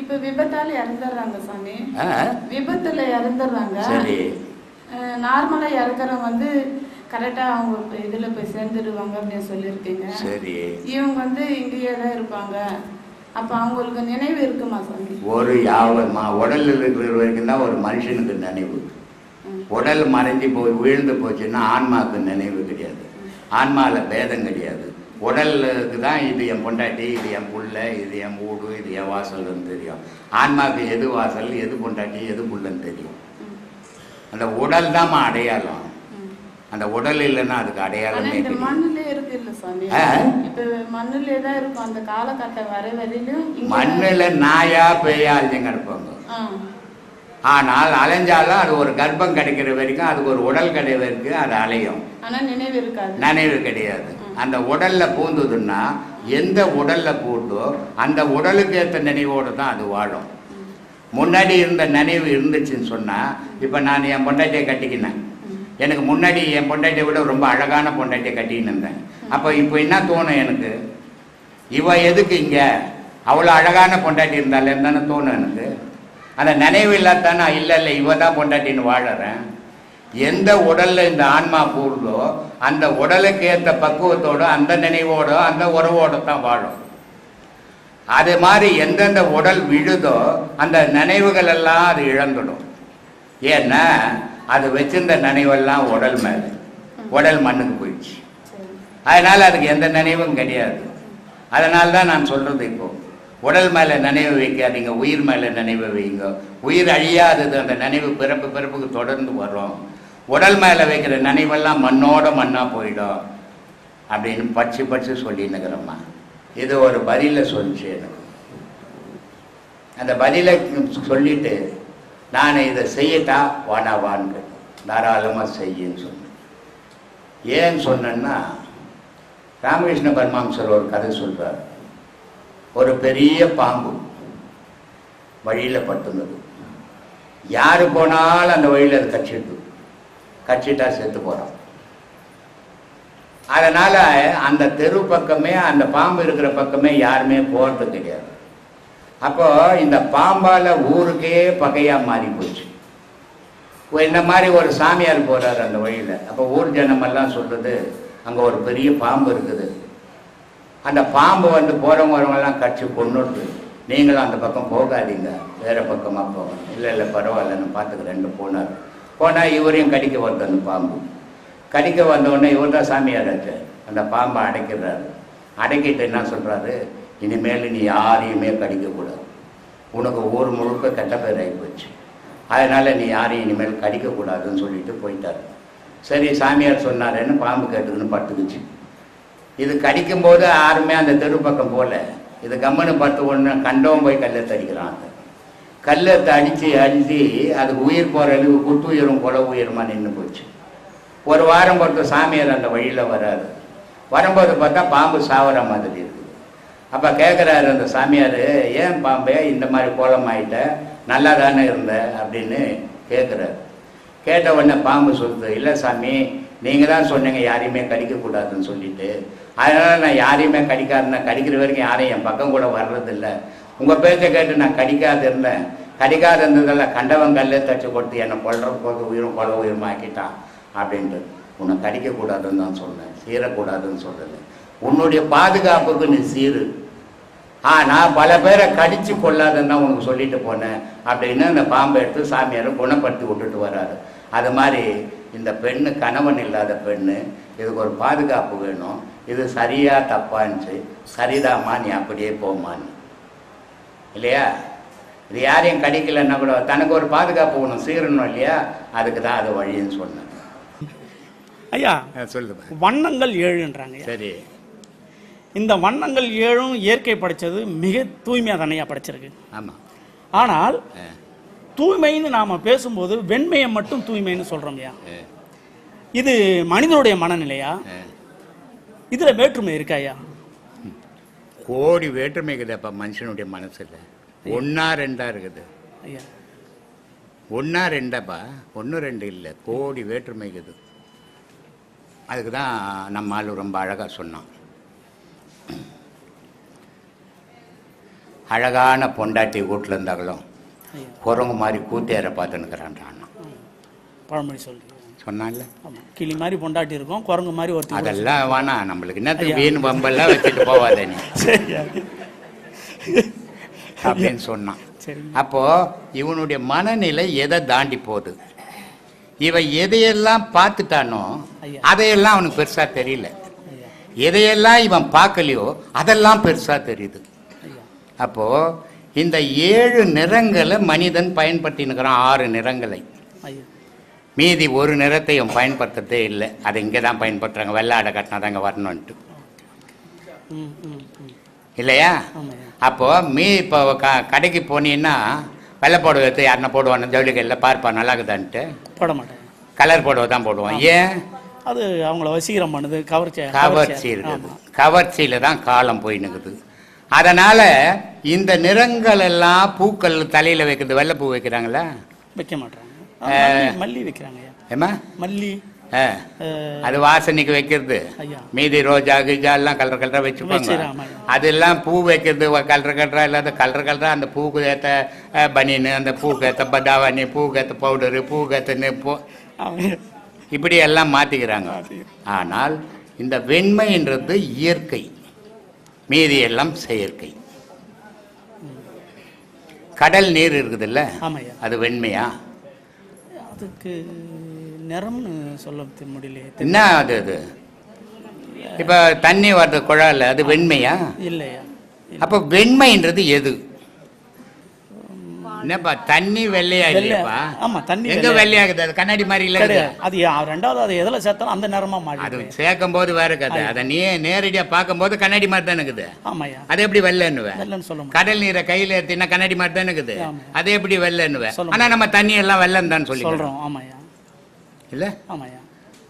இப்ப விபத்தால இறந்துடுறாங்க சாமி? விபத்துல இறந்துடுறாங்க சரி. நார்மலா இறக்குறவங்க வந்து கரெக்டா அவங்க இதுல போய் சேர்ந்துடுவாங்க அப்படின்னு சொல்லியிருக்கீங்க. சரி. இவங்க வந்து இங்கேயே தான் இருப்பாங்க. அப்ப அவங்களுக்கு நினைவு இருக்குமா சாமி? ஒரு யாவமா உடல்ல இருக்கிற வரைக்கும் தான் ஒரு மனுஷனுக்கு நினைவு. உடல் மறைஞ்சு போய் விழுந்து போச்சுன்னா ஆன்மாவுக்கு நினைவு கிடையாது. ஆன்மாவில் பேதம் கிடையாது. உடலுக்கு தான் இது என் பொண்டாட்டி இது என் புள்ள இது என் வீடு இது என் வாசல்னு தெரியும். ஆன்மாவுக்கு எது வாசல் எது பொண்டாட்டி எது புள்ளன்னு தெரியும். அந்த உடல் தான் அடையாளம். அந்த உடல் இல்லைன்னா அதுக்கு அடையாளமே இந்த கிடையாது மண்ணுல இருக்கு மண்ணுலயே தான் இருக்கும். அந்த காலகட்டம் வர இங்க- மண்ணில் நாயா பேயா அழிஞ்சு கிடப்பாங்க. ஆனால் அலைஞ்சாலும் அது ஒரு கர்ப்பம் கிடைக்கிற வரைக்கும் அதுக்கு ஒரு உடல் கிடை வரைக்கும் அது அலையும் ஆனா நினைவு இருக்காது. நினைவு கிடையாது. அந்த உடலில் பூந்ததுன்னா எந்த உடலில் பூண்டோ அந்த உடலுக்கு ஏற்ற நினைவோடு தான் அது வாழும். முன்னாடி இருந்த நினைவு இருந்துச்சுன்னு சொன்னால் இப்போ நான் என் பொண்டாட்டியை கட்டிக்கினேன். எனக்கு முன்னாடி என் பொண்டாட்டியை விட ரொம்ப அழகான பொண்டாட்டியை கட்டிக்கின்னு இருந்தேன். அப்போ இப்போ என்ன தோணும் எனக்கு? இவ எதுக்கு இங்கே? அவ்வளோ அழகான பொண்டாட்டி இருந்தாலே தானே தோணும் எனக்கு. அந்த நினைவு இல்லாதானே இல்லை இல்லை இவ தான் பொண்டாட்டின்னு வாழறேன். எந்த உடல்ல இந்த ஆன்மா கூடுதோ அந்த உடலுக்கு ஏற்ற பக்குவத்தோட அந்த நினைவோட அந்த உறவோட தான் வாழும். அது மாதிரி எந்தெந்த உடல் விழுதோ அந்த நினைவுகள் எல்லாம் அது இழந்துடும். ஏன்னா அது வச்சிருந்த நினைவெல்லாம் உடல் மேலே. உடல் மண்ணுக்கு போயிடுச்சு. அதனால் அதுக்கு எந்த நினைவும் கிடையாது. அதனால தான் நான் சொல்கிறது இப்போ. உடல் மேலே நினைவு வைக்காதீங்க உயிர் மேலே நினைவு வைங்க. உயிர் அழியாதது அந்த நினைவு பிறப்பு பிறப்புக்கு தொடர்ந்து வரும். உடல் மேலே வைக்கிற நினைவெல்லாம் மண்ணோட மண்ணாக போயிடும் அப்படின்னு பச்சு பச்சு சொல்லின்னுக்கிறோம்மா இது ஒரு பதில சொல்லிச்சு எனக்கு. அந்த பதிலை சொல்லிட்டு நான் இதை செய்யட்டா வானா வான்னு தாராளமாக செய்யுன்னு சொன்னேன். ஏன் சொன்னேன்னா ராமகிருஷ்ண பரமாம்சர் ஒரு கதை சொல்றார். ஒரு பெரிய பாம்பு வழியில் பட்டுனது. யாரு போனாலும் அந்த வழியில் அது கட்சிட்டா செத்து போகிறோம் அதனால அந்த தெரு பக்கமே அந்த பாம்பு இருக்கிற பக்கமே யாருமே போகிறது கிடையாது. அப்போ இந்த பாம்பால ஊருக்கே பகையா மாறி போச்சு. இந்த மாதிரி ஒரு சாமியார் போறாரு அந்த வழியில். அப்போ ஊர் ஜனமெல்லாம் சொல்றது அங்கே ஒரு பெரிய பாம்பு இருக்குது. அந்த பாம்பு வந்து போகிறவங்க வரவங்கெல்லாம் கட்சி கொண்டுட்டு நீங்களும் அந்த பக்கம் போகாதீங்க. வேற பக்கமாக போகணும். இல்லை இல்லை பரவாயில்ல நான் ரெண்டு போனார். போனால் இவரையும் கடிக்க வருது அந்த பாம்பு. கடிக்க வந்தவுடனே இவர் தான் சாமியாராச்சு அந்த பாம்பை அடைக்கிறாரு. அடைக்கிட்டு என்ன சொல்கிறாரு இனிமேல் நீ யாரையுமே கடிக்கக்கூடாது. உனக்கு ஊர் முழுக்க கெட்ட பேர் ஆகி போச்சு. அதனால் நீ யாரையும் இனிமேல் கடிக்கக்கூடாதுன்னு சொல்லிட்டு போயிட்டார். சரி சாமியார் சொன்னாருன்னு பாம்பு கேட்டுக்குன்னு பட்டுக்குச்சு. இது கடிக்கும்போது யாருமே அந்த தெரு பக்கம் போகல இது கம்மனு பார்த்து ஒன்று கண்டவன் போய் கல்லை அடிக்கிறான் கல்லை கல்லெடுத்து அடித்து அடித்து அது உயிர் போகிற அளவு குத்து உயிரும் கொலை உயிருமா நின்று போச்சு. ஒரு வாரம் பொறுத்த சாமியார் அந்த வழியில் வராரு. வரும்போது பார்த்தா பாம்பு சாவர மாதிரி இருக்குது அப்போ கேட்குறாரு அந்த சாமியார் ஏன் பாம்பே இந்த மாதிரி கோலம் ஆயிட்ட? நல்லா தானே இருந்த? அப்படின்னு கேட்குறாரு கேட்ட உடனே பாம்பு சொல்லுது இல்லை சாமி நீங்கள் தான் சொன்னீங்க யாரையுமே கடிக்கக்கூடாதுன்னு சொல்லிட்டு. அதனால் நான் யாரையுமே கடிக்காதுன்னா கடிக்கிற வரைக்கும் யாரையும் என் பக்கம் கூட வர்றதில்ல. உங்கள் பேச்சை கேட்டு நான் கடிக்காது இருந்தேன். கடிக்காது இருந்ததில் கண்டவன் கல்லே தச்சு கொடுத்து என்னை கொள்ற போது உயிரும் கொலை உயிருமாக்கிட்டான் அப்படின்ட்டு. உன்னை கடிக்கக்கூடாதுன்னு தான் சொன்னேன். சீரக்கூடாதுன்னு சொல்லலை உன்னுடைய பாதுகாப்புக்கு நீ சீரு ஆ நான் பல பேரை கடிச்சு கொள்ளாதுன்னு தான் உனக்கு சொல்லிட்டு போனேன் அப்படின்னு அந்த பாம்பை எடுத்து சாமியாரை குணப்படுத்தி விட்டுட்டு வர்றாரு அது மாதிரி இந்த பெண்ணு கணவன் இல்லாத பெண்ணு இதுக்கு ஒரு பாதுகாப்பு வேணும். இது சரியா தப்பான்ச்சு. சரிதாம்மா நீ அப்படியே போமான்னு இல்லையா? இது யாரையும் கடிக்கலைன்னா கூட தனக்கு ஒரு பாதுகாப்பு ஒன்று சீரணும் இல்லையா? அதுக்கு தான் அது வழின்னு சொன்னேன் ஐயா சொல்லுங்க வண்ணங்கள் ஏழுன்றாங்க ஐயா. சரி. இந்த வண்ணங்கள் ஏழும் இயற்கை படைச்சது மிக தூய்மையாக தானையா படைச்சிருக்கு. ஆமாம் ஆனால் தூய்மைன்னு நாம் பேசும்போது வெண்மையை மட்டும் தூய்மைன்னு சொல்கிறோம்யா இது மனிதனுடைய மனநிலையா? இதில் வேற்றுமை இருக்காயா கோடி வேற்றுமை இருக்குது அப்போ மனுஷனுடைய மனசில். ஒன்றா ரெண்டா இருக்குது. ஒன்றா ரெண்டாப்பா? ஒன்று ரெண்டு இல்லை. கோடி வேற்றுமை இருக்குது. அதுக்கு தான் நம்ம ஆளு ரொம்ப அழகாக சொன்னான். அழகான பொண்டாட்டி வீட்டில் இருந்தாங்களும் குரங்கு மாதிரி கூத்தேற பார்த்துன்னுக்குறான்றான் பழமொழி சொல்லி சொன்னான்ல கிளி மாதிரி பொண்டாட்டி இருக்கும் குரங்கு மாதிரி ஒருத்தி கூட அதெல்லாம் வேணாம். நம்மளுக்கு என்னத்துக்கு வீண் பம்பெல்லாம் வச்சுட்டு போவாத நீ. சரியா அப்படின்னு சொன்னான். சரி. அப்போ இவனுடைய மனநிலை எதை தாண்டி போகுது? இவன் எதையெல்லாம் பார்த்துட்டானோ. அதையெல்லாம் அவனுக்கு பெருசா தெரியல. எதையெல்லாம் இவன் பார்க்கலையோ அதெல்லாம் பெருசா தெரியுது. அப்போ இந்த ஏழு நிறங்களை மனிதன் பயன்படுத்தினுக்கிறான் ஆறு நிறங்களை. மீதி ஒரு நிறத்தை இவன் பயன்படுத்துறதே இல்லை. அதை இங்கே தான் பயன்படுத்துறாங்க. வெள்ளை ஆடை கட்டினா தாங்க வரணுன்ட்டு இல்லையா? ஆமாய்யா அப்போ மீ இப்போ க கடைக்கு போனீங்கன்னா வெள்ளை புடவை எடுத்து யாருன்னா போடுவான் ஜவுளி கடையில் பார்ப்பா நல்லா இருக்குதான்ட்டு. போட மாட்டேன். கலர் புடவை தான் போடுவான் ஏன்? அது அவங்கள வசீகரம் பண்ணுது கவர்ச்சி கவர்ச்சி இருக்குது. கவர்ச்சியில தான் காலம் போய் நிற்குது அதனால இந்த நிறங்கள் எல்லாம் பூக்கள் தலையில வைக்கிறது வெள்ளைப்பூ வைக்கிறாங்களா? வைக்க மாட்டாங்க மல்லி- மல்லி வைக்கிறாங்க. ஏமா மல்லி. அது வாசனைக்கு வைக்கிறது. மீதி ரோஜா கிஜா எல்லாம் கலர் கலரா வச்சுப்பாங்க. அதெல்லாம் பூ வைக்கிறது கலர் கலரா இல்லாத கலர் கலரா அந்த பூக்கு ஏற்ற பனியனு அந்த பூக்கு ஏற்ற பதாவணி பூக்கு ஏற்ற பவுடரு பூக்கு ஏற்ற நெப்பு. இப்படி எல்லாம் மாத்திக்கிறாங்க. ஆனால் இந்த வெண்மைன்றது இயற்கை. மீதி எல்லாம் செயற்கை. கடல் நீர் இருக்குதுல்ல? அது வெண்மையா? அதுக்கு நிறம்னு சொல்ல முடியலையே. என்ன அது அது? இப்ப தண்ணி வருது குழால அது வெண்மையா? இல்லையா? அப்ப வெண்மைன்றது எது? என்னப்பா தண்ணி வெள்ளையா வெள்ளை. இல்லையாப்பா? ஆமா தண்ணி எங்க வெள்ளை. வெள்ளையாகுது? அது கண்ணாடி மாதிரி இல்ல கிடையாது. அது ரெண்டாவது அது எதில் சேர்த்தாலும் அந்த அது மாறி சேர்க்கும் போது வேற கதை. அதை நீ நேரடியா பார்க்கும்போது கண்ணாடி மாதிரி தான் இருக்குது. ஆமாய்யா. அது எப்படி வெள்ளைன்னுவேன் வெள்ளைன்னு சொல்ல கடல் நீரை கையில எடுத்தீங்கன்னா கண்ணாடி மாதிரி தான் இருக்குது. அது எப்படி வெள்ளைன்னுவேன் ஆனா நம்ம தண்ணி எல்லாம் வெள்ளம் தான் சொல்லி சொல்றோம். ஆமாய்யா. இல்ல?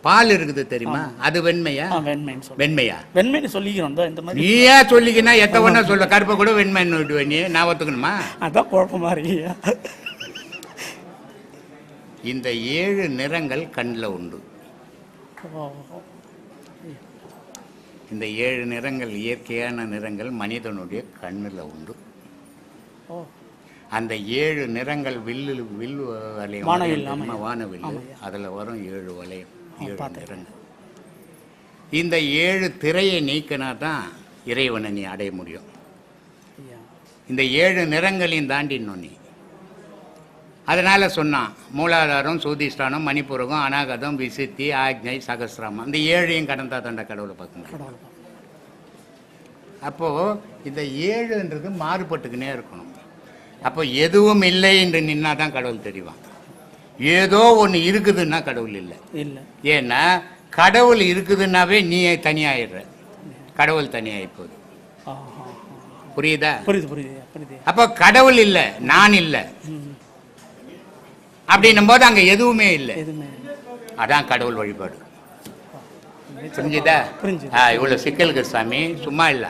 பால் இருக்குது தெரியுமா? அது வெண்மையா? வெண்மைன்னு வெண்மையா? வெண்மைன்னு சொல்லிக்கிறோம். இந்த மாதிரி நீ ஏன் சொல்லிக்கினா எத்த ஒண்ணா சொல்ல கருப்பை கூட வெண்மைன்னு விடுவேன் நீ. நான் ஒத்துக்கணுமா? அதான் குழப்பமா இருக்குய்யா இந்த ஏழு நிறங்கள் கண்ணில் உண்டு. இந்த ஏழு நிறங்கள் இயற்கையான நிறங்கள் மனிதனுடைய கண்ணில் உண்டு. அந்த ஏழு நிறங்கள் வில்லு வில்லு வளையம் வானவில். அதில் வரும் ஏழு வளையம் பார்த்திருக்கேன். இந்த ஏழு திரையை நீக்கினா தான் இறைவனை நீ அடைய முடியும். இந்த ஏழு நிறங்களையும் தாண்டிடணும் நீ. அதனால சொன்னான் மூலாதாரம் சூதிஷ்டானம் மணிப்புரகம் அநாகதம் விசித்தி ஆக்ஞை சகசிராமம் இந்த ஏழையும் கடந்தா தாண்ட கடவுளை பார்க்க முடியும். கடவுள் அப்போ இந்த ஏழுன்றது மாறுபட்டுக்கினே இருக்கணும். அப்போ எதுவும் இல்லை என்று நின்னா தான் கடவுள் தெரிவான். ஏதோ ஒன்று இருக்குதுன்னா கடவுள் இல்லை. இல்லை. ஏன்னா கடவுள் இருக்குதுன்னாவே நீ தனியாயிடுற. கடவுள் தனியாகி போகுது. புரியுதா? புரியுது புரியுது புரியுது. அப்போ கடவுள் இல்லை நான் இல்லை. அப்படின்னும் போது அங்க எதுவுமே இல்லை. அதான் கடவுள் வழிபாடு. புரிஞ்சுதா? இவ்வளவு சிக்கலுக்கு சாமி சும்மா இல்ல.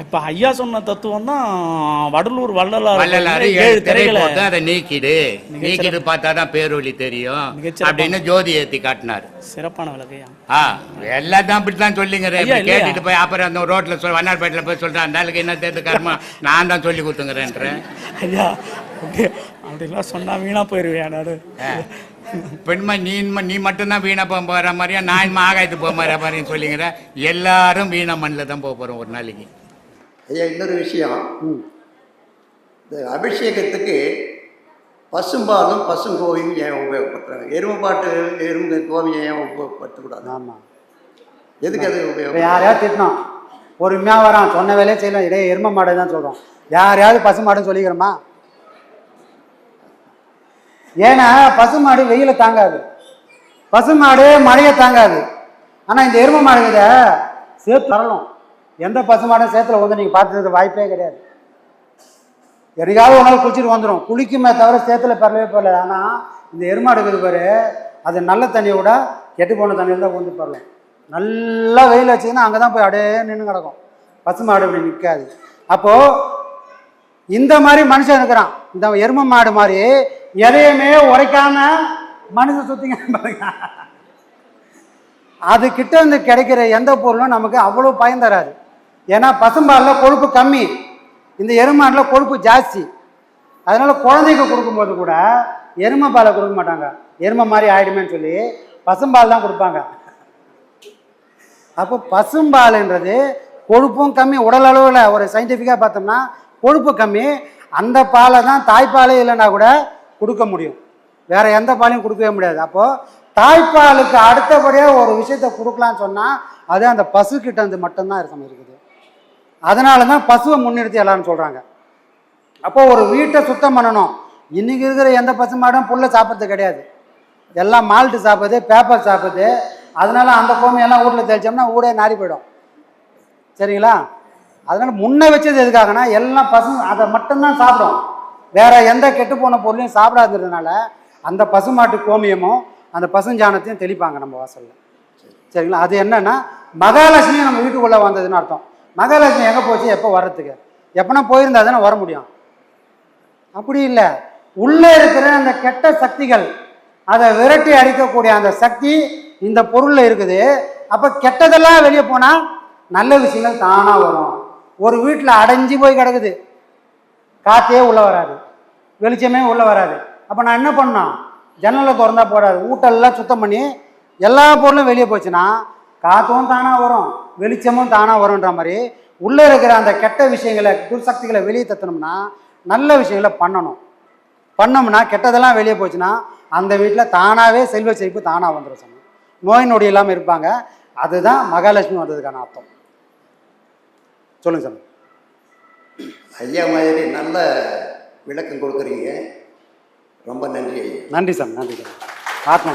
இப்ப ஐயா சொன்ன தத்துவம் தான் வடலூர் வள்ளலாறு ஏழு ஏழு திரை திரைகளை அதை நீக்கிடு. நீக்கிட்டு பார்த்தாதான் பேரொளி தெரியும் மிகச்சிறப்பா. அப்படின்னு ஜோதி ஏத்தி காட்டினார். சிறப்பான விளக்கையா ஆ எல்லாம் தான் இல்லையா? கேட்டுட்டு போய் அப்புறம் அந்த ரோட்ல சொல் வண்ணார்பேட்டில் போய் சொல்றேன். அந்த ஆளுக்கு என்ன தேர்ந்து கர்மா? நான் தான் சொல்லி கொடுத்துங்கிறேன்றேன். ஐயா அப்படி அப்படிலாம் சொன்னா வீணா போயிருவியா நாடு பெண்மை நீ நீ மட்டும்தான் வீணா போக போற மாதிரியா? நான் ஆகாயத்துக்கு போக மாதிரி மாதிரியும் சொல்லிங்கிற எல்லாரும் வீணா மண்ணில் தான் போக போறோம் ஒரு நாளைக்கு. ஐயா இன்னொரு விஷயம். இந்த அபிஷேகத்துக்கு பசும்பாலும் பசுங்கோவையும் ஏன் உபயோகப்படுத்துறாங்க? எருமைப்பாட்டு எருமை கோவையை ஏன் உபயோகப்படுத்தக்கூடாது? ஆமாம் எதுக்கு அது உபயோகம்? யாரையாவது திட்டினோம் பொறுமையாக வரான் சொன்ன வேலையை செய்யலாம் இடையே எரும மாடு தான் சொல்கிறோம் யாரையாவது பசு மாடுன்னு சொல்லிக்கிறோமா? ஏன்னா பசு மாடு வெயிலை தாங்காது. பசு மாடு மழையை தாங்காது. ஆனால் இந்த எரும மாடு இதை சேர்த்து தரலாம் எந்த பசுமாடும் சேத்துல வந்து நீங்கள் பார்த்ததுக்கு வாய்ப்பே கிடையாது. என்னைக்காவது ஒரு நாள் குளிச்சுட்டு வந்துடும் குளிக்குமே தவிர சேத்துல பரவே போகல ஆனால் இந்த எருமாடு இருக்குது பாரு அது நல்ல தண்ணியை விட கெட்டு போன தண்ணியில் தான் கொண்டு பெறலாம் நல்லா வெயில் வச்சுங்கன்னா அங்கே தான் போய் அப்படியே நின்று கிடக்கும். பசுமாடு அப்படி நிற்காது அப்போது இந்த மாதிரி மனுஷன் இருக்கிறான். இந்த எரும மாடு மாதிரி எதையுமே உரைக்காம மனுஷன் சுத்திங்க பாருங்க. அது கிட்ட இருந்து கிடைக்கிற எந்த பொருளும் நமக்கு அவ்வளோ பயன் தராது. ஏன்னா பசும்பாலில் கொழுப்பு கம்மி. இந்த எருமாட்டில் கொழுப்பு ஜாஸ்தி. அதனால் குழந்தைக்கு கொடுக்கும்போது கூட எருமை பாலை கொடுக்க மாட்டாங்க. எருமை மாதிரி ஆயிடுமேன்னு சொல்லி பசும்பால் தான் கொடுப்பாங்க. அப்போ பசும்பால்ன்றது கொழுப்பும் கம்மி. உடல் அளவில் ஒரு சயின்டிஃபிக்காக பார்த்தோம்னா கொழுப்பு கம்மி. அந்த பாலை தான் தாய்ப்பாலே இல்லைன்னா கூட கொடுக்க முடியும். வேற எந்த பாலையும் கொடுக்கவே முடியாது. அப்போது தாய்ப்பாலுக்கு அடுத்தபடியாக ஒரு விஷயத்தை கொடுக்கலான்னு சொன்னால் அது அந்த பசுக்கிட்ட வந்து மட்டும்தான் இருக்க இருக்குது. அதனால தான் பசுவை முன்னிறுத்தி எல்லாரும் சொல்கிறாங்க அப்போ ஒரு வீட்டை சுத்தம் பண்ணணும். இன்னைக்கு இருக்கிற எந்த பசு மாடும் புல்லை சாப்பிட்றது கிடையாது. எல்லாம் மால்ட்டு சாப்பிடுது பேப்பர் சாப்பிடுது. அதனால அந்த கோமையெல்லாம் ஊரில் தெளிச்சோம்னா ஊரே நாரி போயிடும். சரிங்களா? அதனால் முன்னே வச்சது எதுக்காகனா எல்லாம் பசு அதை மட்டும்தான் சாப்பிடும். வேறு எந்த கெட்டு போன பொருளையும் சாப்பிடாததுனால அந்த பசுமாட்டு கோமியமும் அந்த பசுஞ்சாணத்தையும் தெளிப்பாங்க நம்ம வாசலில். சரிங்களா? அது என்னென்னா மகாலட்சுமி நம்ம வீட்டுக்குள்ளே வந்ததுன்னு அர்த்தம். மகாலட்சுமி எங்கே போச்சு? எப்போ வர்றதுக்கு? எப்போனா போயிருந்தா தானே வர முடியும். அப்படி இல்லை. உள்ளே இருக்கிற அந்த கெட்ட சக்திகள் அதை விரட்டி அடிக்கக்கூடிய அந்த சக்தி இந்த பொருளில் இருக்குது. அப்போ கெட்டதெல்லாம் வெளியே போனால் நல்ல விஷயங்கள் தானாக வரும். ஒரு வீட்டில் அடைஞ்சு போய் கிடக்குது. காற்றே உள்ளே வராது. வெளிச்சமே உள்ளே வராது. அப்போ நான் என்ன பண்ணோம் ஜன்னலை திறந்தா போடாது. வீட்டெல்லாம் சுத்தம் பண்ணி எல்லா பொருளும் வெளியே போச்சுன்னா காற்றும் தானாக வரும். வெளிச்சமும் தானாக வரும்ன்ற மாதிரி உள்ளே இருக்கிற அந்த கெட்ட விஷயங்களை துர்சக்திகளை வெளியே தத்தணும்னா நல்ல விஷயங்களை பண்ணணும். பண்ணோம்னா கெட்டதெல்லாம் வெளியே போச்சுன்னா அந்த வீட்டில் தானாகவே செல்வ செழிப்பு தானாக வந்துடும் சாமி. நோய் நொடி இல்லாமல் இருப்பாங்க. அதுதான் மகாலட்சுமி வந்ததுக்கான அர்த்தம். சொல்லுங்க சாமி. ஐயா மாதிரி நல்ல விளக்கம் கொடுக்குறீங்க. ரொம்ப நன்றி ஐயா. நன்றி சாமி நன்றி சாமி. ஆத்மா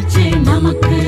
மகிழ்ச்சி நமக்கு.